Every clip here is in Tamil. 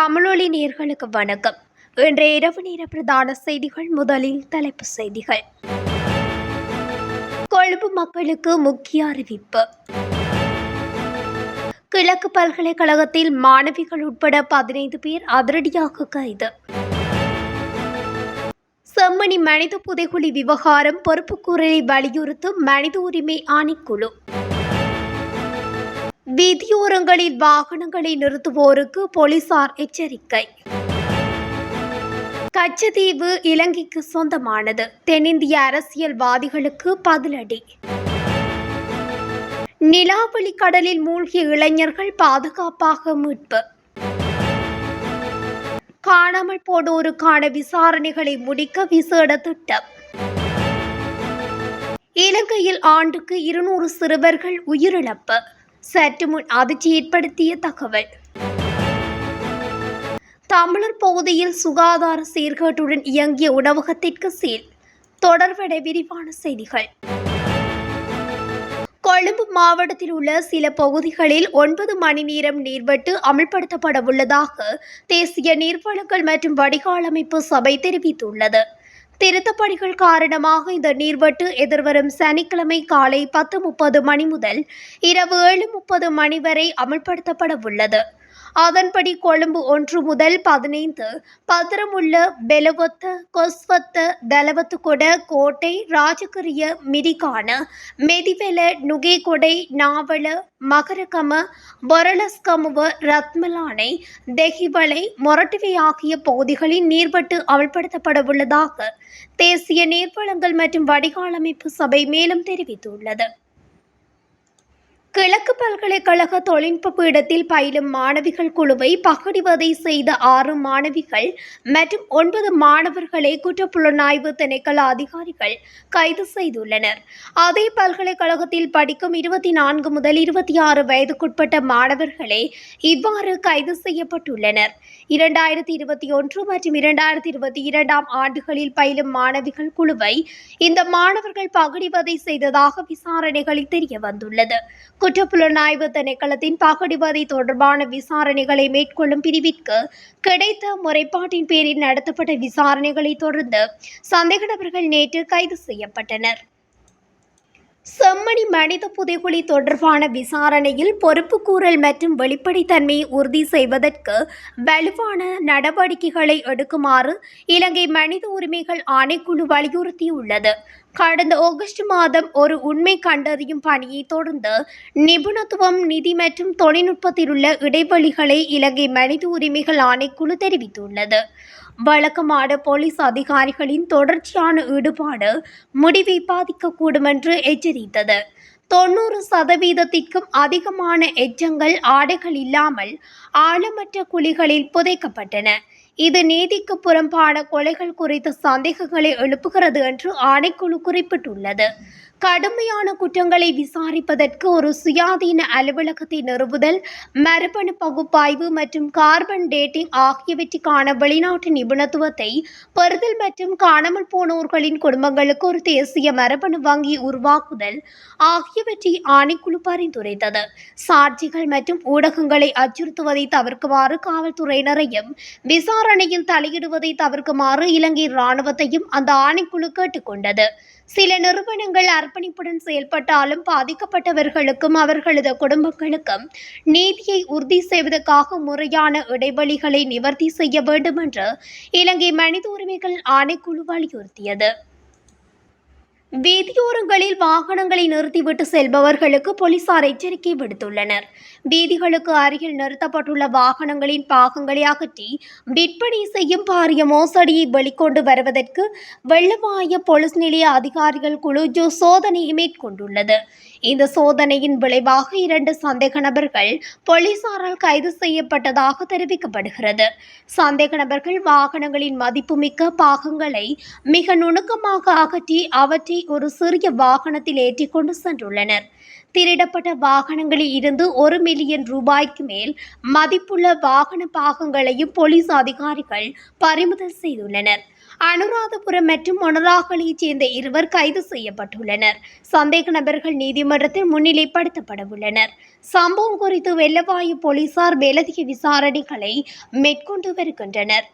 தமிழொலி நேர்களுக்கு வணக்கம். இன்றைய இரவு நேர பிரதான செய்திகள் முதலில் தலைப்பு செய்திகள். கொழும்பு மக்களுக்கு முக்கிய அறிவிப்பு. கிழக்கு பல்கலைக்கழகத்தில் மாணவிகள் உட்பட பதினைந்து பேர் அதிரடியாக கைது. செம்மணி மனித புதைகுழி விவகாரம் பொறுப்புக்கூறலை வலியுறுத்தும் மனித உரிமை ஆணைக்குழு. வீதியோரங்களில் வாகனங்களை நிறுத்துவோருக்கு போலீசார் எச்சரிக்கை. கச்சதீவு இலங்கைக்கு சொந்தமானது. தென்னிந்திய அரசியல்வாதிகளுக்கு பதிலடி. நிலாவளி கடலில் மூழ்கிய இளைஞர்கள் பாதுகாப்பாக மீட்பு. காணாமல் போனோருக்கான விசாரணைகளை முடிக்க விசேட திட்டம். இலங்கையில் ஆண்டுக்கு இருநூறு சிறுவர்கள் உயிரிழப்பு. சற்று முன் அதிர்ச்சி ஏற்படுத்திய தகவல். தமிழர் பகுதியில் சுகாதார சீர்கேட்டுடன் இயங்கிய உணவகத்திற்கு சீல். தொடர்பட விரிவான செய்திகள். கொழும்பு மாவட்டத்தில் உள்ள சில பகுதிகளில் ஒன்பது மணி நேரம் நீர்வெட்டு அமல்படுத்தப்பட உள்ளதாக தேசிய நீர்வளங்கள் மற்றும் வடிகால் அமைப்பு சபை தெரிவித்துள்ளது. திருத்தப்பணிகள் காரணமாக இந்த நீர்வட்டு எதிர்வரும் சனிக்கிழமை காலை பத்து முப்பது மணி முதல் இரவு ஏழு முப்பது மணி வரை அமல்படுத்தப்பட உள்ளது. அதன்படி கொழும்பு ஒன்று முதல் பதினைந்து பத்திரமுள்ள பெலவத்த கொஸ்வத்த தலவத்துகொட கோட்டை ராஜகிரிய மிரிகான மெதிவெல நுகேகொடை நாவல மகரகம பொரலஸ்கமுவ ரத்மலானை தெஹிவளை மொரட்டுவை ஆகிய பகுதிகளில் நீர்வட்டு அமல்படுத்தப்பட உள்ளதாக தேசிய நீர்வளங்கள் மற்றும் வடிகால் அமைப்பு சபை மேலும் தெரிவித்துள்ளது. கிழக்கு பல்கலைக்கழக தொழில்நுட்ப பீடத்தில் பயிலும் மாணவிகள் குழுவை பகடிவதை செய்த ஆறு மாணவிகள் மற்றும் ஒன்பது மாணவர்களை குற்றப்புலனாய்வு திணைக்கள அதிகாரிகள் கைது செய்துள்ளனர். அதே பல்கலைக்கழகத்தில் படிக்கும் இருபத்தி நான்கு முதல் இருபத்தி ஆறு வயதுக்குட்பட்ட மாணவர்களே இவ்வாறு கைது செய்யப்பட்டுள்ளனர். இரண்டாயிரத்தி இருபத்தி ஒன்று மற்றும் இரண்டாயிரத்தி இருபத்தி இரண்டாம் ஆண்டுகளில் பயிலும் மாணவிகள் குழுவை இந்த மாணவர்கள் பகடிவதை செய்ததாக விசாரணைகளில் தெரிய வந்துள்ளது குற்றப்புலனாய்வு திணைக்களத்தின் பகடிவதை தொடர்பான விசாரணைகளை மேற்கொள்ளும் பிரிவிற்கு கிடைத்த முறைப்பாட்டின் பேரில் நடத்தப்பட்ட விசாரணைகளை தொடர்ந்து சந்தேக நபர்கள் நேற்று கைது செய்யப்பட்டனர். செம்மணி மனித புதைகுழி தொடர்பான விசாரணையில் பொறுப்புக்கூறல் மற்றும் வெளிப்படைத்தன்மையை உறுதி செய்வதற்கு வலுவான நடவடிக்கைகளை எடுக்குமாறு இலங்கை மனித உரிமைகள் ஆணைக்குழு வலியுறுத்தியுள்ளது. கடந்த ஆகஸ்ட் மாதம் ஒரு உண்மை கண்டறியும் பணியை தொடர்ந்து நிபுணத்துவம் நிதி மற்றும் தொழில்நுட்பத்தில் உள்ள இடைவெளிகளை இலங்கை மனித உரிமைகள் ஆணைக்குழு தெரிவித்துள்ளது. வழக்கமான போலீஸ் அதிகாரிகளின் தொடர்ச்சியான ஈடுபாடு முடிவை பாதிக்கக்கூடும் என்று எச்சரித்தது. தொண்ணூறு சதவீதத்திற்கும் அதிகமான எச்சங்கள் ஆடைகள் இல்லாமல் ஆழமற்ற குழிகளில் புதைக்கப்பட்டன. இது நீதிக்கு புறம்பான கொலைகள் குறித்த சந்தேகங்களை எழுப்புகிறது என்று ஆணைக்குழு குறிப்பிட்டுள்ளது. கடுமையான குற்றங்களை விசாரிப்பதற்கு ஒரு சுயாதீன அலுவலகத்தை நிறுவுதல் மரபணு பகுப்பாய்வு மற்றும் கார்பன் டேட்டிங் ஆகியவற்றுக்கான வெளிநாட்டு நிபுணத்துவத்தை பெறுதல் மற்றும் காணாமல் போனோர்களின் குடும்பங்களுக்கு ஒரு தேசிய மரபணு வங்கி உருவாக்குதல் ஆகியவற்றை ஆணைக்குழு பரிந்துரைத்தது. சாட்சிகள் மற்றும் ஊடகங்களை அச்சுறுத்துவதை தவிர்க்குமாறு காவல்துறையினரையும் விசாரணையில் தலையிடுவதை தவிர்க்குமாறு இலங்கை இராணுவத்தையும் அந்த ஆணைக்குழு கேட்டுக்கொண்டது. சில நிறுவனங்கள் அர்ப்பணிப்புடன் செயல்பட்டாலும் பாதிக்கப்பட்டவர்களுக்கும் அவர்களது குடும்பங்களுக்கும் நீதியை உறுதி செய்வதற்காக முறையான இடைவெளிகளை நிவர்த்தி செய்ய வேண்டும் என்று இலங்கை மனித உரிமைகள் ஆணைக்குழு வலியுறுத்தியது. வீதியோரங்களில் வாகனங்களை நிறுத்திவிட்டு செல்பவர்களுக்கு போலீசார் எச்சரிக்கை விடுத்துள்ளனர். வீதிகளுக்கு அருகில் நிறுத்தப்பட்டுள்ள வாகனங்களின் பாகங்களை அகற்றி விற்பனை செய்யும் பாரிய மோசடியை வெளிக்கொண்டு வருவதற்கு வெள்ளவாய போலீஸ் நிலைய அதிகாரிகள் குழு ஜோ சோதனையை மேற்கொண்டுள்ளது. இந்த சோதனையின் விளைவாக இரண்டு சந்தேக நபர்கள் போலீசாரால் கைது செய்யப்பட்டதாக தெரிவிக்கப்படுகிறது. சந்தேக நபர்கள் வாகனங்களின் மதிப்புமிக்க பாகங்களை மிக நுணுக்கமாக அகற்றி அவற்றை ஒரு சிறிய வாகனத்தில் ஏற்றிக்கொண்டு சென்றுள்ளனர். திருடப்பட்ட வாகனங்களில் இருந்து ஒரு மில்லியன் ரூபாய்க்கு மேல் மதிப்புள்ள வாகன பாகங்களையும் போலீஸ் அதிகாரிகள் பறிமுதல் செய்துள்ளனர். அனுராதபுரம் மற்றும் மொனராகலையைச் சேர்ந்த இருவர் கைது செய்யப்பட்டுள்ளனர். சந்தேக நபர்கள் நீதிமன்றத்தில் முன்னிலைப்படுத்தப்பட உள்ளனர். சம்பவம் குறித்து வெள்ளவாயு போலீசார் மேலதிக விசாரணைகளை மேற்கொண்டு வருகின்றனர்.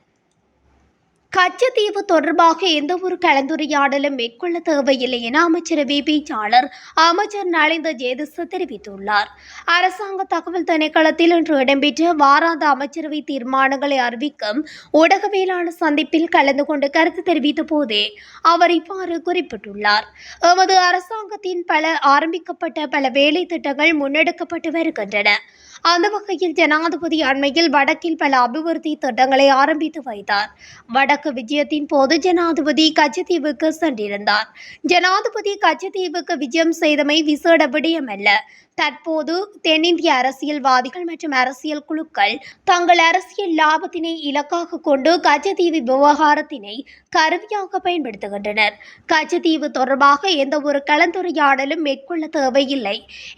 கச்சத்தீவு தொடர்பாக எந்த ஒரு கலந்துரையாடலும் மேற்கொள்ள தேவையில்லை என அமைச்சரவை பேச்சாளர் அமைச்சர் நலிந்த ஜேதிச தெரிவித்துள்ளார். அரசாங்க தகவல் திணைக்களத்தில் இன்று இடம்பெற்ற வாராந்த அமைச்சரவை தீர்மானங்களை அறிவிக்கும் ஊடகவியலாளர் சந்திப்பில் கலந்து கொண்டு கருத்து தெரிவித்த போதே அவர் இவ்வாறு குறிப்பிட்டுள்ளார். எமது அரசாங்கத்தின் பல ஆரம்பிக்கப்பட்ட பல வேலை திட்டங்கள் முன்னெடுக்கப்பட்டு வருகின்றன. அந்த வகையில் ஜனாதிபதி அண்மையில் வடக்கில் பல அபிவிருத்தி திட்டங்களை ஆரம்பித்து வைத்தார். வடக்கு விஜயத்தின் போது ஜனாதிபதி கச்சத்தீவுக்கு சென்றிருந்தார். ஜனாதிபதி கச்சத்தீவுக்கு விஜயம் செய்தமை விசேட விடயமல்ல. தற்போது தென்னிந்திய அரசியல்வாதிகள் மற்றும் அரசியல் குழுக்கள் தங்கள் அரசியல் லாபத்தினை இலக்காக கொண்டு கச்சத்தீவு விவகாரத்தினை கருவியாக பயன்படுத்துகின்றனர். கச்சத்தீவு தொடர்பாக எந்த ஒரு கலந்துரையாடலும் மேற்கொள்ள தேவையில்லை.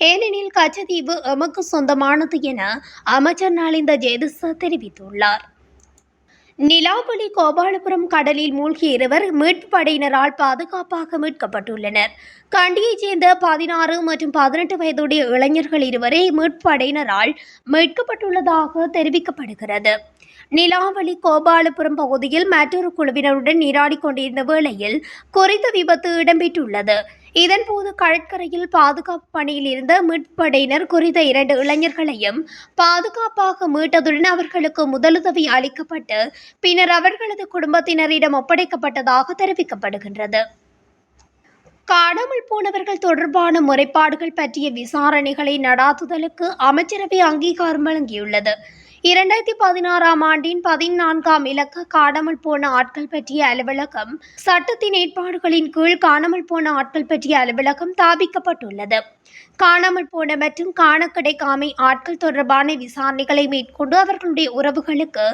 ஏனெனில் கச்சத்தீவு எமக்கு சொந்தமானது என அமைச்சர் நலிந்த ஜேதிச தெரிவித்துள்ளார். நிலாவளி கோபாலபுரம் கடலில் மூழ்கிய இருவர் மீட்பு படையினரால் பாதுகாப்பாக மீட்கப்பட்டுள்ளனர். கண்டியைச் சேர்ந்த பதினாறு மற்றும் பதினெட்டு வயதுடைய இளைஞர்கள் இருவரே மீட்பு படையினரால் மீட்கப்பட்டுள்ளதாக தெரிவிக்கப்படுகிறது. நிலாவளி கோபாலபுரம் பகுதியில் மற்றொரு குழுவினருடன் நீராடி கொண்டிருந்த வேளையில் குறித்த விபத்து இடம்பெற்றுள்ளது. இதன்போது கடற்கரையில் பாதுகாப்பு பணியில் இருந்த மீட்படையினர் குறித்த இரண்டு இளைஞர்களையும் பாதுகாப்பாக மீட்டதுடன் அவர்களுக்கு முதலுதவி அளிக்கப்பட்டு பின்னர் அவர்களது குடும்பத்தினரிடம் ஒப்படைக்கப்பட்டதாக தெரிவிக்கப்படுகின்றது. காணாமல் போனவர்கள் தொடர்பான முறைப்பாடுகள் பற்றிய விசாரணைகளை நடாத்துதலுக்கு அமைச்சரவை அங்கீகாரம் வழங்கியுள்ளது. இரண்டாயிரத்தி பதினாறாம் ஆண்டின் பதினான்காம் இலக்க காணாமல் போன ஆட்கள் பற்றிய அலுவலகம் சட்டத்தின் ஏற்பாடுகளின் கீழ் காணாமல் போன ஆட்கள் பற்றிய அலுவலகம் தாபிக்கப்பட்டுள்ளது காணாமல் போன மற்றும் காண கிடைக்காமை ஆட்கள் தொடர்பான விசாரணைகளை மேற்கொண்டு அவர்களுடைய உறவுகளுக்கு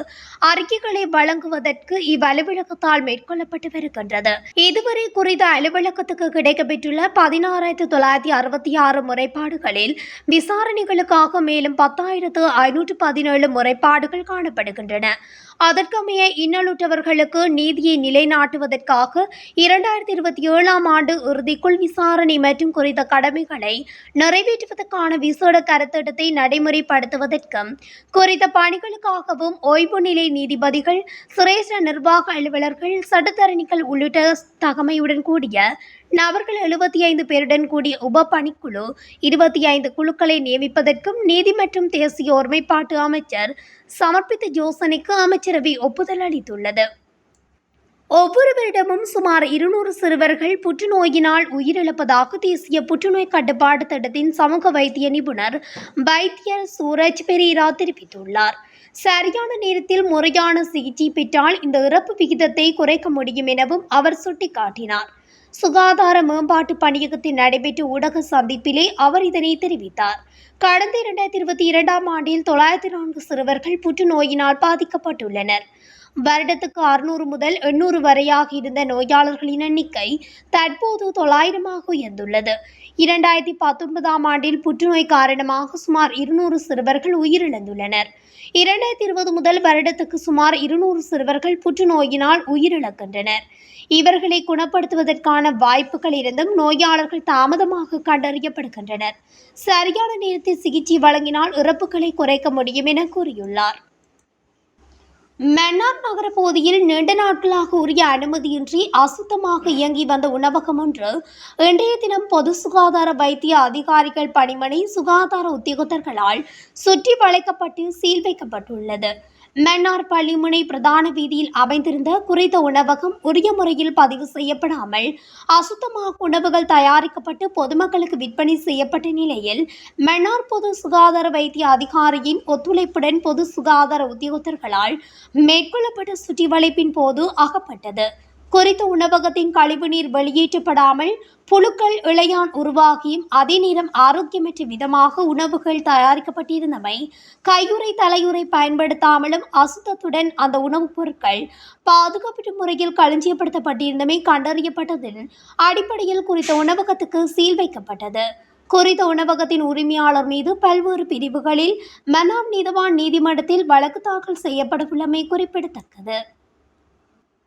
அறிக்கைகளை வழங்குவதற்கு இவ்வலுவலகத்தால் மேற்கொள்ளப்பட்டு வருகின்றது. இதுவரை குறித்த அலுவலகத்துக்கு கிடைக்கப்பெற்றுள்ள பதினாறாயிரத்து தொள்ளாயிரத்தி அறுபத்தி ஆறு முறைப்பாடுகளில் விசாரணைகளுக்காக மேலும் பத்தாயிரத்து ஐநூற்று பதினேழு குறைபாடுகள் காணப்படுகின்றன. அதற்கமைய இன்னலுற்றவர்களுக்கு நீதியை நிலைநாட்டுவதற்காக இரண்டாயிரத்தி இருபத்தி ஏழாம் ஆண்டு இறுதிக்குள் விசாரணை மற்றும் குறித்த கடமைகளை நிறைவேற்றுவதற்கான விசேட கருத்திட்டத்தை நடைமுறைப்படுத்துவதற்கும் குறித்த பணிகளுக்காகவும் ஓய்வு நிலை நீதிபதிகள் சிரேஷ்ட நிர்வாக அலுவலர்கள் சட்டத்தரணிகள் உள்ளிட்ட தகமையுடன் கூடிய நபர்கள் எழுபத்தி ஐந்து பேருடன் கூடிய உப பணிக்குழு இருபத்தி ஐந்து குழுக்களை நியமிப்பதற்கும் நீதி மற்றும் தேசிய ஒருமைப்பாட்டு அமைச்சர் சமர்ப்பித்த யோசனைக்கு அமைச்சரவை ஒப்புதல் அளித்துள்ளது. ஒவ்வொரு வருடமும் சுமார் இருநூறு சிறுவர்கள் புற்றுநோயினால் உயிரிழப்பதாக தேசிய புற்றுநோய் கட்டுப்பாட்டு திட்டத்தின் சமூக வைத்திய நிபுணர் வைத்தியர் சூரஜ் பெரீரா தெரிவித்துள்ளார். சரியான நேரத்தில் முறையான சிகிச்சை பெற்றால் இந்த இறப்பு விகிதத்தை குறைக்க முடியும் எனவும் அவர் சுட்டிக்காட்டினார். சுகாதார மேம்பாட்டு பணியகத்தில் நடைபெற்ற ஊடக சந்திப்பிலே அவர் இதனை தெரிவித்தார். கடந்த இரண்டாயிரத்தி இருபத்தி இரண்டாம் ஆண்டில் தொள்ளாயிரத்தி நான்கு சிறுவர்கள் புற்றுநோயினால் பாதிக்கப்பட்டுள்ளனர். வருடத்துக்கு அறுநூறு முதல் எண்ணூறு வரையாக இருந்த நோயாளர்களின் எண்ணிக்கை தற்போது தொள்ளாயிரமாக உயர்ந்துள்ளது. இரண்டாயிரத்தி பத்தொன்பதாம் ஆண்டில் புற்றுநோய் காரணமாக சுமார் இருநூறு சிறுவர்கள் உயிரிழந்துள்ளனர். இரண்டாயிரத்தி இருபது முதல் வருடத்துக்கு சுமார் இருநூறு சிறுவர்கள் புற்றுநோயினால் உயிரிழக்கின்றனர். இவர்களை குணப்படுத்துவதற்கான வாய்ப்புகள் இருந்தும் நோயாளர்கள் தாமதமாக கண்டறியப்படுகின்றனர். சரியான நேரத்தில் சிகிச்சை வழங்கினால் இறப்புகளை குறைக்க முடியும் என கூறியுள்ளார். மன்னார் நகர பகுதியில் நீண்ட நாட்களாக உரிய அனுமதியின்றி அசுத்தமாக இயங்கி வந்த உணவகம் ஒன்று இன்றைய தினம் பொது சுகாதார வைத்திய அதிகாரிகள் பணிமனை சுகாதார உத்தியோகத்தர்களால் சுற்றி வளைக்கப்பட்டு சீல் வைக்கப்பட்டுள்ளது. மன்னார் பள்ளிமுனை பிரதான வீதியில் அமைந்திருந்த குறித்த உணவகம் உரிய முறையில் பதிவு செய்யப்படாமல் அசுத்தமாக உணவுகள் தயாரிக்கப்பட்டு பொதுமக்களுக்கு விற்பனை செய்யப்பட்ட நிலையில் மன்னார் பொது சுகாதார வைத்திய அதிகாரியின் ஒத்துழைப்புடன் பொது சுகாதார உத்தியோகத்தர்களால் மேற்கொள்ளப்பட்ட சுற்றி வளைப்பின் போது அகப்பட்டது. குறித்த உணவகத்தின் கழிவுநீர் வெளியேற்றப்படாமல் புழுக்கள் இளையான் உருவாகியும் அதே நேரம் ஆரோக்கியமற்ற விதமாக உணவுகள் தயாரிக்கப்பட்டிருந்தமை கையுறை தலையுறை பயன்படுத்தாமலும் அசுத்தத்துடன் அந்த உணவுப் பொருட்கள் பாதுகாப்பு முறையில் களஞ்சியப்படுத்தப்பட்டிருந்தமை கண்டறியப்பட்டதில் அடிப்படையில் குறித்த உணவகத்துக்கு சீல் வைக்கப்பட்டது. குறித்த உணவகத்தின் உரிமையாளர் மீது பல்வேறு பிரிவுகளில் மனாம் நீதவான் நீதிமன்றத்தில் வழக்கு தாக்கல் செய்யப்படவுள்ளமை குறிப்பிடத்தக்கது.